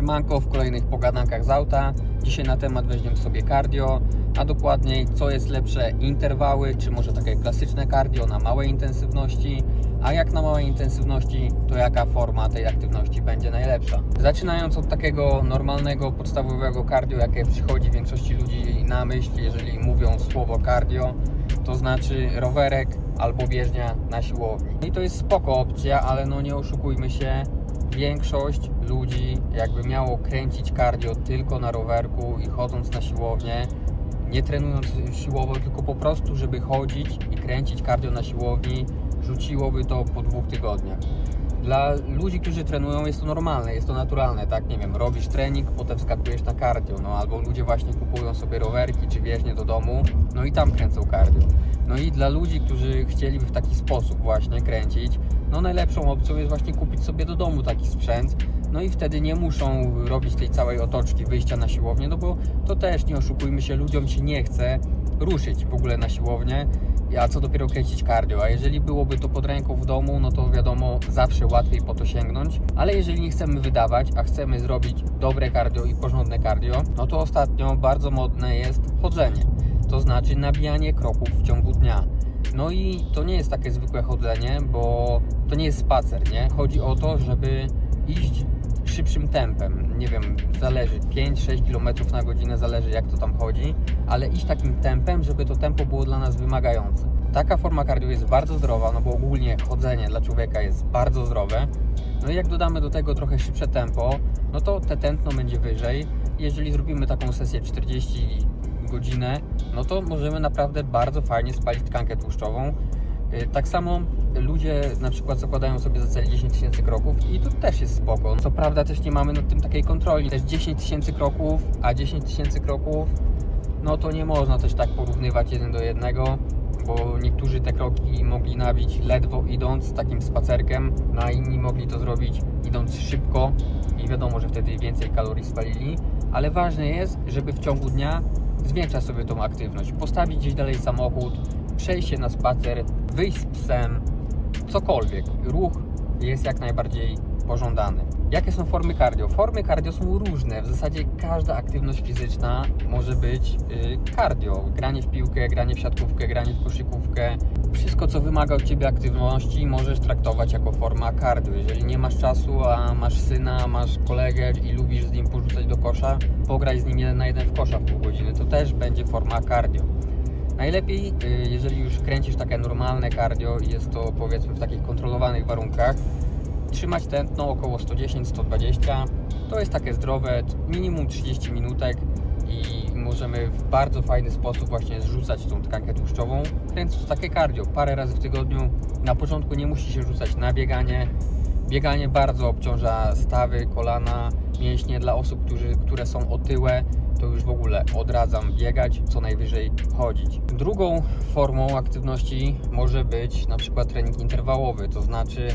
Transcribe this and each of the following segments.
Siemanko w kolejnych pogadankach z auta. Dzisiaj na temat weźmiemy sobie cardio, a dokładniej co jest lepsze, interwały, czy może takie klasyczne cardio na małej intensywności, a jak na małej intensywności, to jaka forma tej aktywności będzie najlepsza. Zaczynając od takiego normalnego, podstawowego cardio, jakie przychodzi większości ludzi na myśl, jeżeli mówią słowo cardio, to znaczy rowerek albo bieżnia na siłowni. I to jest spoko opcja, ale no nie oszukujmy się, większość ludzi jakby miało kręcić cardio tylko na rowerku i chodząc na siłownię, nie trenując siłowo, tylko po prostu, żeby chodzić i kręcić cardio na siłowni, rzuciłoby to po dwóch tygodniach. Dla ludzi, którzy trenują jest to normalne, jest to naturalne, tak? Nie wiem, robisz trening, potem skakujesz na cardio, no albo ludzie właśnie kupują sobie rowerki czy bieżnie do domu, no i tam kręcą cardio. No i dla ludzi, którzy chcieliby w taki sposób właśnie kręcić, no najlepszą opcją jest właśnie kupić sobie do domu taki sprzęt, no i wtedy nie muszą robić tej całej otoczki wyjścia na siłownię, no bo to też nie oszukujmy się, ludziom się nie chce ruszyć w ogóle na siłownię, a co dopiero kręcić cardio. A jeżeli byłoby to pod ręką w domu, no to wiadomo, zawsze łatwiej po to sięgnąć. Ale jeżeli nie chcemy wydawać, a chcemy zrobić dobre cardio i porządne cardio, no to ostatnio bardzo modne jest chodzenie. To znaczy nabijanie kroków w ciągu dnia. No i to nie jest takie zwykłe chodzenie, bo to nie jest spacer, nie? Chodzi o to, żeby iść szybszym tempem. Nie wiem, zależy 5-6 km na godzinę, zależy jak to tam chodzi, ale iść takim tempem, żeby to tempo było dla nas wymagające. Taka forma cardio jest bardzo zdrowa, no bo ogólnie chodzenie dla człowieka jest bardzo zdrowe. No i jak dodamy do tego trochę szybsze tempo, no to te tętno będzie wyżej. Jeżeli zrobimy taką sesję 40 godzinę, no to możemy naprawdę bardzo fajnie spalić tkankę tłuszczową. Yy, Tak samo ludzie na przykład zakładają sobie za cel 10 tysięcy kroków i to też jest spoko. Co prawda też nie mamy nad tym takiej kontroli. Też 10 tysięcy kroków, a 10 tysięcy kroków, no to nie można też tak porównywać jeden do jednego, bo niektórzy te kroki mogli nabić ledwo idąc takim spacerkiem, no a inni mogli to zrobić idąc szybko i wiadomo, że wtedy więcej kalorii spalili, ale ważne jest, żeby w ciągu dnia zwiększać sobie tą aktywność, postawić gdzieś dalej samochód, przejść się na spacer, wyjść z psem, cokolwiek. Ruch jest jak najbardziej pożądany. Jakie są formy cardio? Formy cardio są różne. W zasadzie każda aktywność fizyczna może być y, cardio. Granie w piłkę, granie w siatkówkę, granie w koszykówkę. Wszystko, co wymaga od Ciebie aktywności, możesz traktować jako forma cardio. Jeżeli nie masz czasu, a masz syna, masz kolegę i lubisz z nim porzucać do kosza, pograj z nim jeden na jeden w kosza w pół godziny. To też będzie forma cardio. Najlepiej, y, jeżeli już kręcisz takie normalne cardio i jest to powiedzmy w takich kontrolowanych warunkach, trzymać tętno około 110-120. To jest takie zdrowe, minimum 30 minutek i możemy w bardzo fajny sposób właśnie zrzucać tą tkankę tłuszczową, kręcąc takie cardio parę razy w tygodniu. Na początku nie musi się rzucać na bieganie. Bieganie bardzo obciąża stawy, kolana, mięśnie dla osób, którzy, które są otyłe to już w ogóle odradzam biegać, co najwyżej chodzić. Drugą formą aktywności może być na przykład trening interwałowy, to znaczy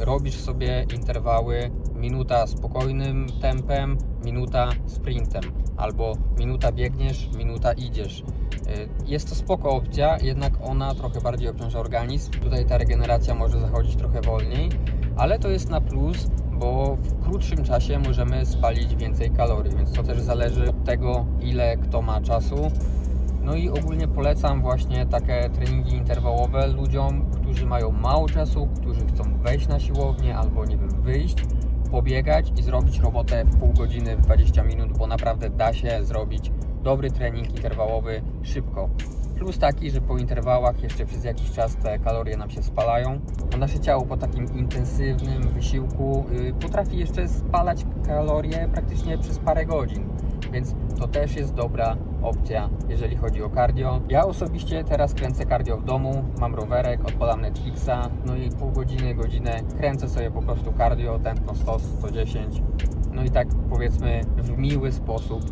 robisz sobie interwały minuta spokojnym tempem, minuta sprintem, albo minuta biegniesz, minuta idziesz. Yy, Jest to spoko opcja, jednak ona trochę bardziej obciąża organizm. Tutaj ta regeneracja może zachodzić trochę wolniej, ale to jest na plus, bo w krótszym czasie możemy spalić więcej kalorii, więc to też zależy od tego, ile kto ma czasu. No i ogólnie polecam właśnie takie treningi interwałowe ludziom, którzy mają mało czasu, którzy chcą wejść na siłownię albo nie wiem, wyjść, pobiegać i zrobić robotę w pół godziny, w 20 minut, bo naprawdę da się zrobić dobry trening interwałowy szybko. Plus taki, że po interwałach jeszcze przez jakiś czas te kalorie nam się spalają, a nasze ciało po takim intensywnym wysiłku y, potrafi jeszcze spalać kalorie praktycznie przez parę godzin. Więc to też jest dobra opcja, jeżeli chodzi o cardio. Ja osobiście teraz kręcę cardio w domu, mam rowerek, odpalam Netflixa, no i pół godziny, godzinę kręcę sobie po prostu cardio, tętno 100, 110. No i tak powiedzmy w miły sposób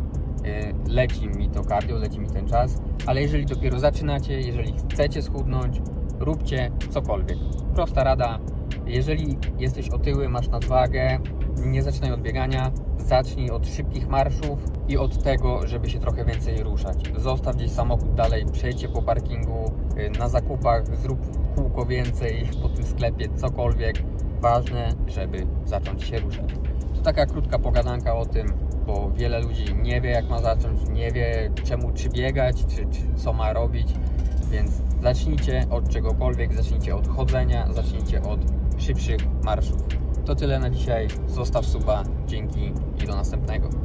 y, leci mi to cardio, leci mi ten czas, ale jeżeli dopiero zaczynacie, jeżeli chcecie schudnąć, róbcie cokolwiek. Prosta rada, jeżeli jesteś otyły, masz nadwagę, nie zaczynaj od biegania, zacznij od szybkich marszów i od tego, żeby się trochę więcej ruszać. Zostaw gdzieś samochód dalej, przejdź po parkingu, y, na zakupach, zrób kółko więcej po tym sklepie, cokolwiek. Ważne, żeby zacząć się ruszać. To taka krótka pogadanka o tym, bo wiele ludzi nie wie, jak ma zacząć, nie wie czemu, czy biegać, czy, czy co ma robić, więc zacznijcie od czegokolwiek, zacznijcie od chodzenia, zacznijcie od szybszych marszów. To tyle na dzisiaj. Zostaw suba. Dzięki i do następnego.